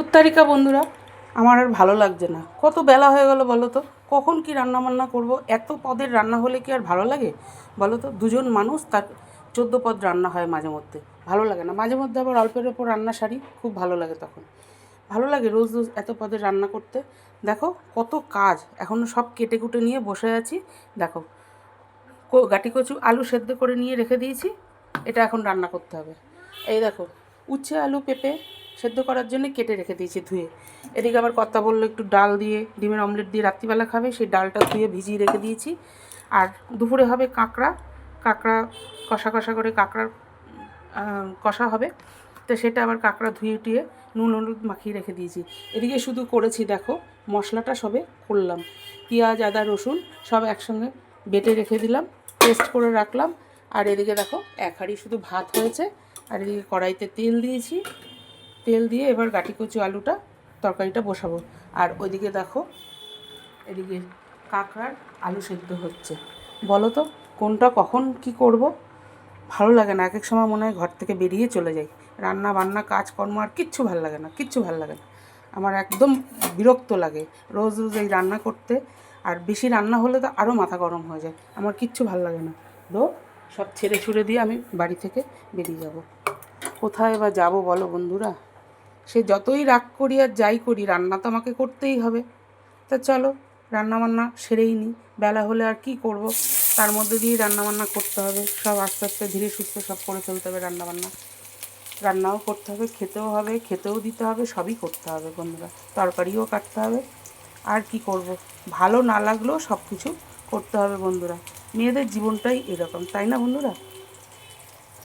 উত্তারিকা বন্ধুরা, আমার আর ভালো লাগছে না। কত বেলা হয়ে গেল বলো তো? কখন কি রান্না বান্না করব? এত পদের রান্না হলে কি আর ভালো লাগে? বলো তো, দুজন মানুষ, তার চোদ্দ পদ রান্না হয় মাঝে মধ্যে। ভালো লাগে না। মাঝে মধ্যে আবার অল্পের ওপর রান্না সারি, খুব ভালো লাগে তখন। ভালো লাগে রোজ রোজ এত পদের রান্না করতে। দেখো, কত কাজ। এখনও সব কেটে কুটে নিয়ে বসে আছি। দেখো গাটি কচু, আলু সেদ্ধ করে নিয়ে রেখে দিয়েছি। এটা এখন রান্না করতে হবে। এই দেখো, উচ্ছে, আলু, পেঁপে সেদ্ধ করার জন্য কেটে রেখে দিয়েছি ধুয়ে। এদিকে আবার কর্তা বলল একটু ডাল দিয়ে, ডিমের অমলেট দিয়ে রাত্রিবেলা খাবে, সেই ডালটা ধুয়ে ভিজিয়ে রেখে দিয়েছি। আর দুপুরে হবে কাঁকড়া কাঁকড়া কষা কষা করে কাঁকড়ার কষা হবে। তো সেটা আবার কাঁকড়া ধুয়ে টুয়ে নুন হলুদ মাখিয়ে রেখে দিয়েছি। এদিকে শুধু করেছি, দেখো, মশলাটা সবে করলাম। পেঁয়াজ, আদা, রসুন সব একসঙ্গে বেটে রেখে দিলাম, পেস্ট করে রাখলাম। আর এদিকে দেখো, এক হাঁড়ি শুধু ভাত হয়েছে। আর এদিকে কড়াইতে তেল দিয়েছি। তেল দিয়ে এবার গাটি কচু আলুটা তরকারিটা বসাবো। আর ওইদিকে দেখো, এদিকে কাঁকড়ার আলু সেদ্ধ হচ্ছে। বলো তো, কোনটা কখন কি করব? ভালো লাগে না এক এক সময় মনে হয় ঘর থেকে বেরিয়ে চলে যাই। রান্না বান্না, কাজকর্ম আর কিচ্ছু ভালো লাগে না, কিচ্ছু ভালো লাগে না। আমার একদম বিরক্ত লাগে রোজ রোজ এই রান্না করতে। আর বেশি রান্না হলে তো আরও মাথা গরম হয়ে যায়, আমার কিচ্ছু ভালো লাগে না। তো সব ছেড়ে ছুড়ে দিয়ে আমি বাড়ি থেকে বেরিয়ে যাব। কোথায় বা যাব বলো বন্ধুরা? সে যতই রাগ করি আর যাই করি, রান্না তো আমাকে করতেই হবে। তা চলো রান্না বান্না সেরেই নিই বেলা হলে আর কি করব? তার মধ্যে দিয়েই রান্নাবান্না করতে হবে। সব আস্তে আস্তে ধীরে সুস্থে সব করে ফেলতে হবে রান্নাবান্না। রান্নাও করতে হবে, খেতেও হবে, খেতেও দিতে হবে, সবই করতে হবে বন্ধুরা। তরকারিও কাটতে হবে। আর কি করব? ভালো না লাগলেও সব কিছু করতে হবে বন্ধুরা। মেয়েদের জীবনটাই এরকম, তাই না বন্ধুরা?